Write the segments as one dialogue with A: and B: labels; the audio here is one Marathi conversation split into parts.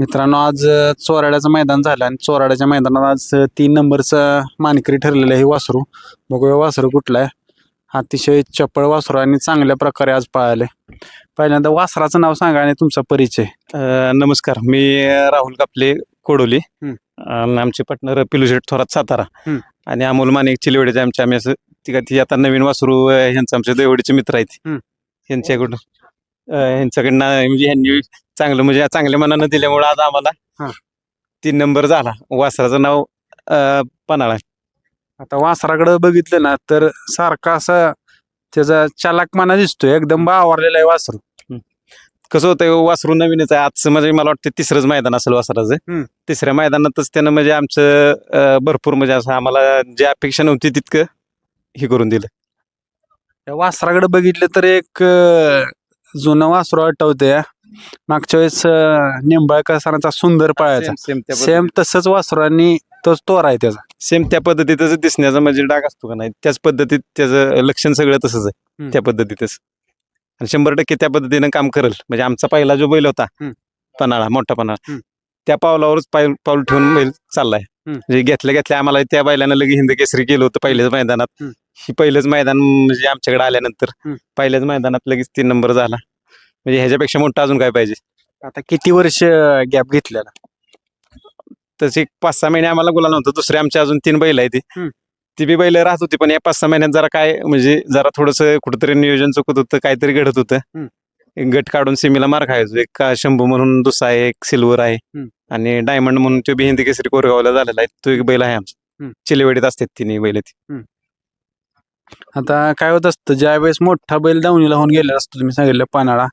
A: मित्रांनो आज चोराड्याचं मैदान झालं आणि चोराड्याच्या मैदानात आज तीन नंबरचं मानकरी ठरलेलं आहे वासरू. बघूया वासरू कुठलं आहे. अतिशय चपळ वासरू आणि चांगल्या प्रकारे आज पळाले पहिल्यांदा वासराचं नाव सांगा आणि तुमचा परिचय.
B: नमस्कार. मी राहुल कापले कोडोली. आमचे पार्टनर पिलुशेठ थोरात सातारा. आणि अमोल माने चिलेवडीचे आमचे आम्ही असं ती आता नवीन वासरू अ, ह्यांचं आमचे देवडीचे मित्र आहेत.
A: हं.
B: ह्यांच्याकडनं म्हणजे ह्यांनी चांगलं म्हणजे चांगल्या मनानं दिल्यामुळे आज आम्हाला
A: हां.
B: तीन नंबर झाला. वासराचं नाव अ, पन्हाळा.
A: आता वासराकडे बघितलं ना तर सारखा असा त्याचा चालाकमाना दिसतोय. एकदम बावरलेला आहे वासरू.
B: कसं होतं वासरू नवीनच आहे. आजचं म्हणजे मला वाटतं तिसरंच मैदान असेल वासराचं. तिसऱ्या मैदानातच त्यानं म्हणजे आमचं अं, भरपूर म्हणजे असं आम्हाला जी अपेक्षा नव्हती तितकं हे करून दिलं.
A: त्या वासराकडे बघितलं तर एक अ, जुनं वासरू आठवतंय. मागच्या वेळेस निंबाळकर सरांचा सुंदर पळायचा
B: सेम
A: तसंच वासरू आणि तोच तोर आहे त्याचा.
B: सेम त्या पद्धतीतच दिसण्याचा म्हणजे डाग असतो का नाही त्याच पद्धतीत त्याचं लक्षण सगळं तसंच आहे. त्या पद्धतीतच. आणि शंभर टक्के त्या पद्धतीनं काम करल. म्हणजे आमचा पहिला जो बैल होता. पन्हाळा मोठा पन्हाळा. त्या पावलावरच पाऊल पाऊल ठेवून बैल चाललाय. म्हणजे घेतल्या घेतल्या आम्हाला त्या बैलानं लगे हिंद केसरी केलं होतं पहिल्याच मैदानात.
A: हं.
B: पहिलंच मैदान म्हणजे आमच्याकडे आल्यानंतर. पहिल्याच मैदानात लगेच तीन नंबर झाला म्हणजे ह्याच्यापेक्षा मोठा अजून काय पाहिजे
A: आता किती वर्ष गॅप घेतलेला
B: तसे एक पाच सहा महिने आम्हाला गुलाल नव्हतं दुसरे आमचे अजून तीन बैल आहे ती
A: हम्म.
B: ती बी बैल राहत होती पण या पाच सहा महिन्यात जरा काय म्हणजे जरा थोडस कुठंतरी नियोजन चुकत होतं काहीतरी घडत होतं
A: हम्म.
B: एक गट काढून सिमीला मार खायचो एक का शंभू म्हणून दुसरा आहे एक सिल्वर आहे
A: हम्म.
B: आणि डायमंड म्हणून तो बी हिंदी केसरी कोरेगावला झालेला आहे तो एक बैल आहे आमचा
A: हम्म.
B: चिलेवाडीत असतात तिन्ही बैल ती
A: आता काय होत असतं ज्या वेळेस मोठा बैल दावणीला होऊन गेलेला असतो तुम्ही सांगितलं पानाळा.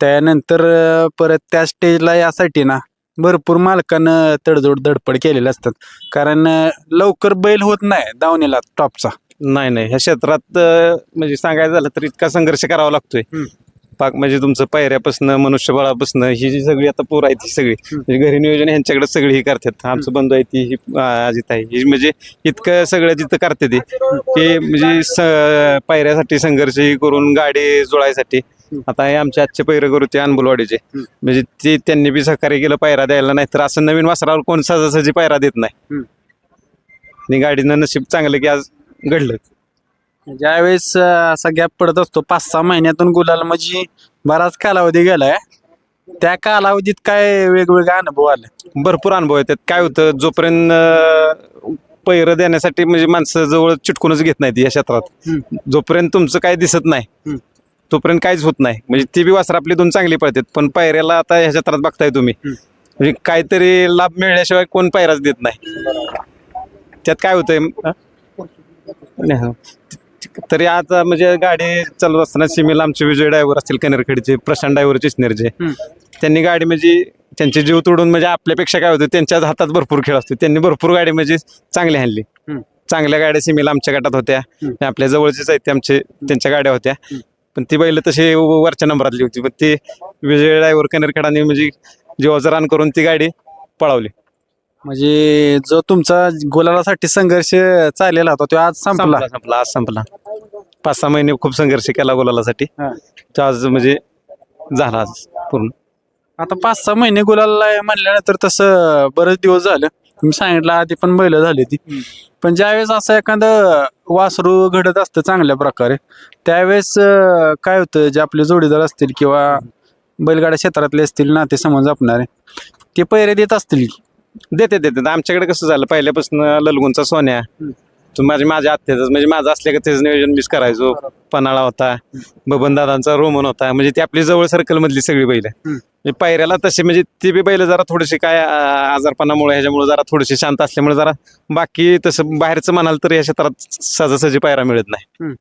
A: त्यानंतर अं, परत त्या स्टेजला यासाठी ना भरपूर मालकानं तडजोड धडपड केलेले असतात. कारण अं, लवकर बैल होत नाही दावणीला टॉपचा
B: नाही नाही. ह्या क्षेत्रात अं, म्हणजे सांगायचं झालं तर इतका संघर्ष करावा लागतोय.
A: हम्म.
B: पाक म्हणजे तुमचं पायऱ्यापासून मनुष्यबळापासून ही जी सगळी आता पोर आहे ती सगळी. म्हणजे घरी नियोजन ह्यांच्याकडे सगळी ही करतात. आमचं बंधू आहे ती ही अजित आहे. ही म्हणजे इतकं सगळं जिथं करते ती की म्हणजे स- पायऱ्यासाठी संघर्ष ही करून गाडी जुळायसाठी. आता हे आमचे आजचे पैरे करू ते अनबुलवाडीचे. म्हणजे ते त्यांनी बी सहकार्य केलं पायरा द्यायला नाही तर असं नवीन वासरावर कोण सहजासहजी पायरा देत नाही. आणि गाडीनं नशीब चांगलं की आज घडलं.
A: ज्यावेळेस अं, असा गॅप पडत असतो पाच सहा महिन्यातून गुलाल म्हणजे बराच कालावधी गेलाय. त्या कालावधीत काय वेगवेगळे अनुभव आले?
B: भरपूर अनुभव येतात. काय होतं जोपर्यंत अं, पैरं देण्यासाठी म्हणजे माणसं जवळ चिटकूनच घेत नाहीत या क्षेत्रात. जोपर्यंत तुमचं काय दिसत नाही. तोपर्यंत काहीच होत नाही. म्हणजे ती बी वासर आपली दोन चांगली पडतात पण पायऱ्याला आता ह्या क्षेत्रात बघताय तुम्ही.
A: हम्म.
B: म्हणजे काहीतरी लाभ मिळण्याशिवाय कोण पायराच देत नाही. त्यात काय होतंय? अं? नाही, हा. तरी आता म्हणजे गाडी चालवत असताना सिमीला आमचे विजय ड्रायव्हर असतील कनेरखेडचे प्रशांत ड्रायव्हर चिसनेरचे. त्यांनी गाडी म्हणजे त्यांचे जीव तोडून म्हणजे आपल्यापेक्षा काय होतं त्यांच्या हातात भरपूर खेळ असतो त्यांनी भरपूर गाडी म्हणजे चांगली
A: हम्म.
B: चांगल्या गाड्या सिमीला आमच्या गटात होत्या. आपल्या जवळचेच आहेत ते आमचे त्यांच्या गाड्या होत्या. पण ती बैल तशी वरच्या नंबरातली होती. पण ती विजय ड्रायव्हर कनेरखेडाने म्हणजे जीवाचं रान करून ती गाडी पळवली.
A: म्हणजे जो तुमचा गुलालासाठी संघर्ष चाललेला होता तो आज संपला
B: संपला. आज संपला. पाच सहा महिने खूप संघर्ष केला गुलालासाठी.
A: हा.
B: तो आज म्हणजे झाला आज पूर्ण.
A: आता पाच सहा महिने गुलाला म्हणल्यानंतर तसं बरेच दिवस झालं. तुम्ही सांगितलं आधी पण बैल झाली ती. पण ज्यावेळेस असं एखादं वासरू घडत असतं चांगल्या प्रकारे त्यावेळेस अं, काय होतं जे आपले जोडीदार असतील किंवा बैलगाड्या क्षेत्रातले असतील नाते समज जपणारे ते पैरे देत असतील.
B: देते देते. आमच्याकडे कसं झालं पहिल्यापासून ललगुणचा सोन्या तो माझे माझ्या आत्याच म्हणजे माझं असल्या का त्याचं नियोजन मीच करायचो. पन्हाळा होता बबन दादांचा रोमन होता म्हणजे ती आपली जवळ सर्कल मधली सगळी बैल. म्हणजे पायऱ्याला तशी म्हणजे ती बी बैल जरा थोडीशी काय आजारपणामुळे ह्याच्यामुळे जरा थोडीशी शांत असल्यामुळे जरा बाकी तसं बाहेरचं म्हणाल तर या क्षेत्रात सहजासहजी पायरा मिळत नाही.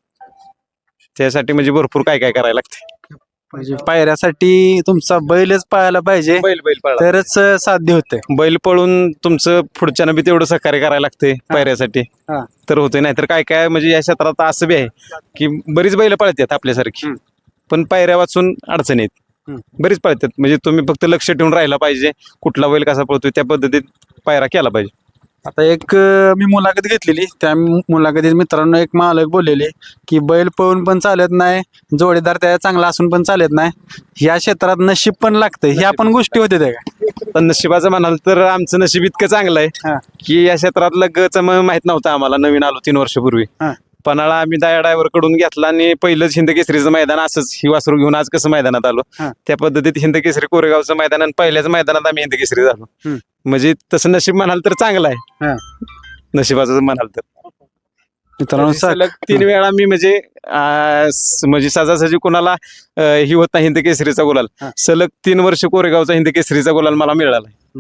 B: त्यासाठी म्हणजे भरपूर काय काय करायला लागते.
A: म्हणजे पायऱ्यासाठी तुमचा बैलच पाहायला पाहिजे.
B: बैल बैल
A: तरच साध्य होते
B: बैल पळून तुमचं पुढच्यानं बी तेवढं सहकार्य करायला लागते पायऱ्यासाठी.
A: हा.
B: तर होते नाहीतर काय काय म्हणजे या क्षेत्रात असं बी आहे की बरीच बैल पळतात आपल्यासारखी.
A: हम्म.
B: पण पायऱ्या वाचून अडचणी
A: हम्म.
B: बरीच पळतात म्हणजे तुम्ही फक्त लक्ष ठेवून राहायला पाहिजे. कुठला बैल कसा पळतोय त्या पद्धतीत पायरा केला पाहिजे.
A: आता एक अं, मी मुलाखत घेतलेली. त्या मु- मुलाखतीत मित्रांनो एक मालक बोललेले की बैल पळून पण चालत नाही जोडीदार त्या चांगला असून पण चालत नाही. या क्षेत्रात नशीब पण लागतं ह्या पण गोष्टी होत्या त्या का?
B: पण नशिबाचं म्हणाल तर आमचं नशीब इतकं चांगलं
A: हा.
B: आहे की या क्षेत्रातलं गच माहीत नव्हतं आम्हाला. नवीन आलो तीन वर्षापूर्वी
A: हा.
B: पन्हाळा आम्ही दया ड्रायव्हरकडून घेतला आणि पहिलंच हिंद केसरीचं मैदान असंच ही वासरू घेऊन आज कसं मैदानात आलो
A: हा.
B: त्या पद्धतीत हिंद केसरी कोरेगावचं मैदान आणि पहिल्याच मैदानात आम्ही हिंद केसरी झालो
A: हम्म.
B: म्हणजे तसं नशीब म्हणाल तर चांगलं
A: हा.
B: आहे नशिबाचं म्हणाल तर
A: मित्रांनो
B: म्हणजे सलग तीन वेळा मी म्हणजे आ, स- म्हणजे सहजासहजी कोणाला अ, ही होत नाही हिंद केसरीचा गुलाल
A: हा.
B: सलग तीन वर्ष कोरेगावचा हिंद केसरीचा गुलाल मला मिळाला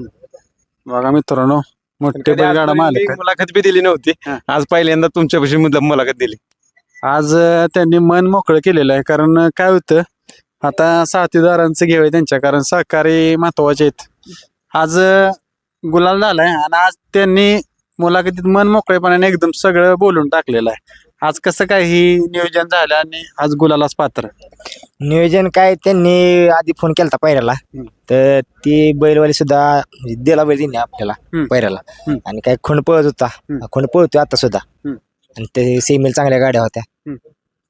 A: बघा मित्रांनो मोठे
B: कधी
A: बैलगाडा
B: आजपर्यंत
A: मालक.
B: मुलाखत बी दिली नव्हती.
A: हा.
B: आज पहिल्यांदा तुमच्यापाशी मुला- मुलाखत दिली.
A: आज अं, त्यांनी मन मोकळं केलेलं आहे. कारण अं, काय होतं आता साथीदारांचं घेऊया त्यांच्या. कारण सहकारी महत्त्वाचे आहेत. आज अं, गुलाल झालाय. आणि आज त्यांनी मुलाखतीत मन मोकळेपणाने एकदम सगळं बोलून टाकलेलं आहे. आज कसं काय ही नियोजन झालं आणि आज गुलालाच पात्र
C: नियोजन काय त्यांनी आधी फोन केलता पैऱ्याला
A: हम्म.
C: तर ती बैलवाली सुद्धा म्हणजे दिला बैल त्यांनी आपल्याला
A: हम्म. हम्म.
C: आणि काय खूण पळत होता
A: हम्म.
C: खूण पळतोय आता सुद्धा
A: हम्म.
C: आणि ते सेमील चांगल्या गाड्या होत्या
A: हम्म.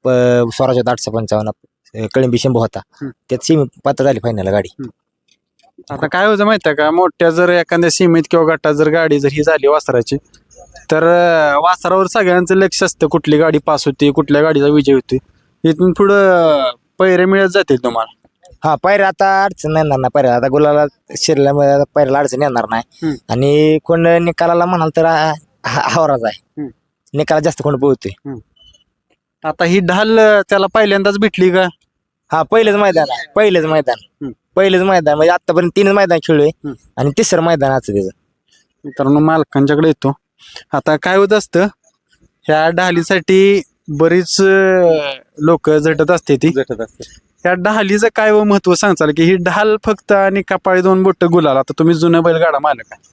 C: प- स्वराज होता आठशे पंचावन्न कळंबी शंभू होता
A: हम्म.
C: त्यात सेमी पात्र झाली फायनल गाडी
A: आता काय होतं माहिती आहे का मोठ्या जर एखाद्या सीमेत किंवा गटात जर गाडी जर ही झाली वासराची तर अं, वासरावर सगळ्यांचं लक्ष असतं कुठली गाडी पास होती कुठल्या गाडीचा विजय होती इथून पुढं पैरे मिळत जातील तुम्हाला.
C: हा पैरा आता अडचण येणार नाही. पैरा आता गुलाला शिरल्यामुळे आता पैऱ्याला अडचण येणार नाही. आणि कोण निकालाला म्हणाल तर आ- हा- हावराच आहे.
A: हम्म.
C: निकाला जास्त कोण पळतोय
A: आता ही ढाल अं, त्याला पहिल्यांदाच भेटली का?
C: हा पहिलेच मैदान आहे. पहिलेच मैदान.
A: हम्म.
C: पहिलेच मैदान. म्हणजे आतापर्यंत तीनच मैदान खेळलोय.
A: हम्म.
C: आणि तिसरं मैदान आजचं त्याचं
A: मित्रांनो मालकांच्याकडे येतो. आता काय होत असतं ह्या ढालीसाठी बरीच लोक झटत असते ती. ह्या ढालीचं काय व महत्त्व सांगचाल की ही ढाल फक्त आणि कपाळी दोन बोट गुलाल. आता तुम्ही जुनं बैलगाडा मालक आहे.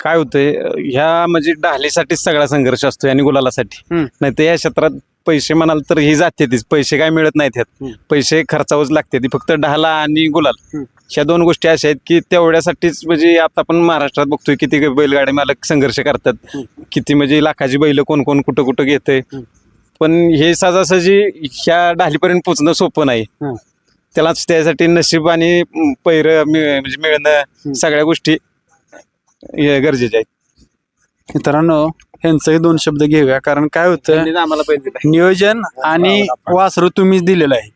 B: काय होतंय ह्या म्हणजे डाहलीसाठीच सगळा संघर्ष असतोय आणि गुलालासाठी. नाही तर या क्षेत्रात पैसे म्हणाल तर ही जाते तीच. पैसे काय मिळत नाहीत ह्यात. पैसे खर्चावंच लागते ती. फक्त ढाला आणि गुलाल. ह्या दोन गोष्टी अशा आहेत की तेवढ्यासाठीच म्हणजे आता आपण महाराष्ट्रात बघतोय किती बैलगाडी मालक संघर्ष करतात. किती म्हणजे लाखाची बैल कोण कोण कुठं कुठं घेतंय. पण हे सहजासहजी ह्या ढालीपर्यंत पोचणं सोपं नाही. त्यालाच त्यासाठी नशीब आणि पैर म्हणजे मिळणं सगळ्या गोष्टी गरजेच्या आहेत.
A: मित्रांनो यांचंही दोन शब्द घेऊया. कारण काय होतं
B: त्यांनीच आम्हाला पैसे दिले.
A: नियोजन आणि वासरू तुम्हीच दिलेलं आहे.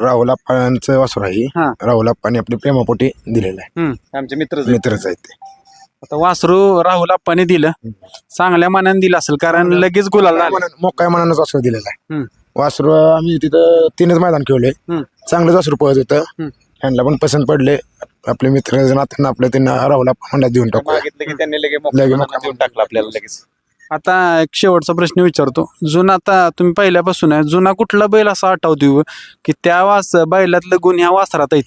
D: राहुल अप्पांचं वासरू आहे.
A: हा.
D: राहुल अप्पाने आपल्या प्रेमापोटी दिलेलं आहे.
B: आमचे मित्र
D: मित्रच आहेत ते.
A: आता वासरू राहुल आप्पाने दिलं. चांगल्या मनाने दिलं असेल कारण लगेच गुलाल झाला.
D: मनानं- मोकळ्या मनानंच वासरू दिलेलं आहे.
A: हम्म.
D: वासरू आम्ही तिथं तीनच मैदान खेळलोय.
A: हम्म.
D: चांगलंच वासरू पळत होतं.
A: हम्म.
D: ह्यांना पण पसंत पडले. आपले मित्र नात्यांना आपल्या त्यांना राहुल म्हणला देऊन टाकू
B: मागितलं की त्यांनी लगेच मनानं देऊन टाकलं आपल्याला लगेच.
A: आता एक शेवटचा प्रश्न विचारतो. जुना आता तुम्ही पहिल्यापासून आहे. जुना कुठला बैल असा आठवतो की त्या वास बैलातलं गुण ह्या वासरात आहेत?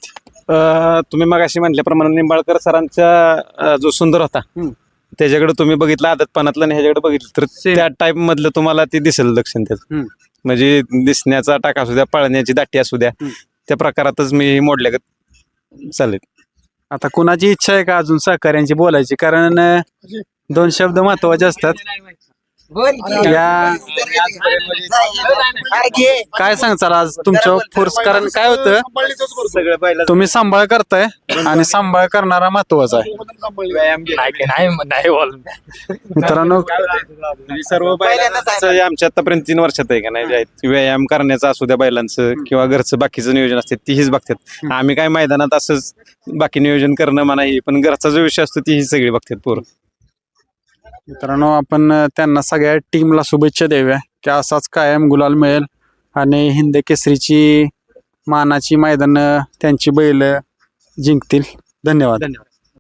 B: अं, तुम्ही मगाशी म्हटल्याप्रमाणे निंबाळकर सरांचा अं, जो सुंदर होता
A: हम्म.
B: त्याच्याकडे तुम्ही बघितलं आदतपणातलं आणि ह्याच्याकडे बघितलं. तर
A: Same.
B: त्या टाईप मधलं तुम्हाला ते दिसेल लक्षण त्याचं.
A: हम्म.
B: म्हणजे दिसण्याचा टाक असू द्या पळण्याची दाटी असू द्या.
A: हम्म.
B: त्या प्रकारातच मी मोडल्यागत चालेल.
A: आता कुणाची इच्छा आहे का अजून सहकार्यांची बोलायची? कारण अं, दोन शब्द महत्त्वाचे असतात. या काय सांगचाल आज तुमच्या फोर्स कारण काय होतं? तुम्ही सांभाळ करताय आणि सांभाळ करणारा महत्त्वाचा आहे. मित्रांनो
B: सर्व बैलांचं हे आमच्या आतापर्यंत तीन वर्षात आहे का नाही? व्यायाम करण्याचा असू द्या बैलांचं किंवा घरचं बाकीचं नियोजन असते तीच बघतात. आम्ही काय मैदानात असंच बाकी नियोजन करणं म्हणा हे पण घरचा जो विषय असतो तीही सगळी बघतात पोरं.
A: मित्रांनो आपण त्यांना सगळ्या टीमला शुभेच्छा देऊया की असाच कायम गुलाल मिळेल आणि हिंद केसरीची मानाची मैदानं त्यांची बैल जिंकतील. धन्यवाद.
B: धन्यवाद.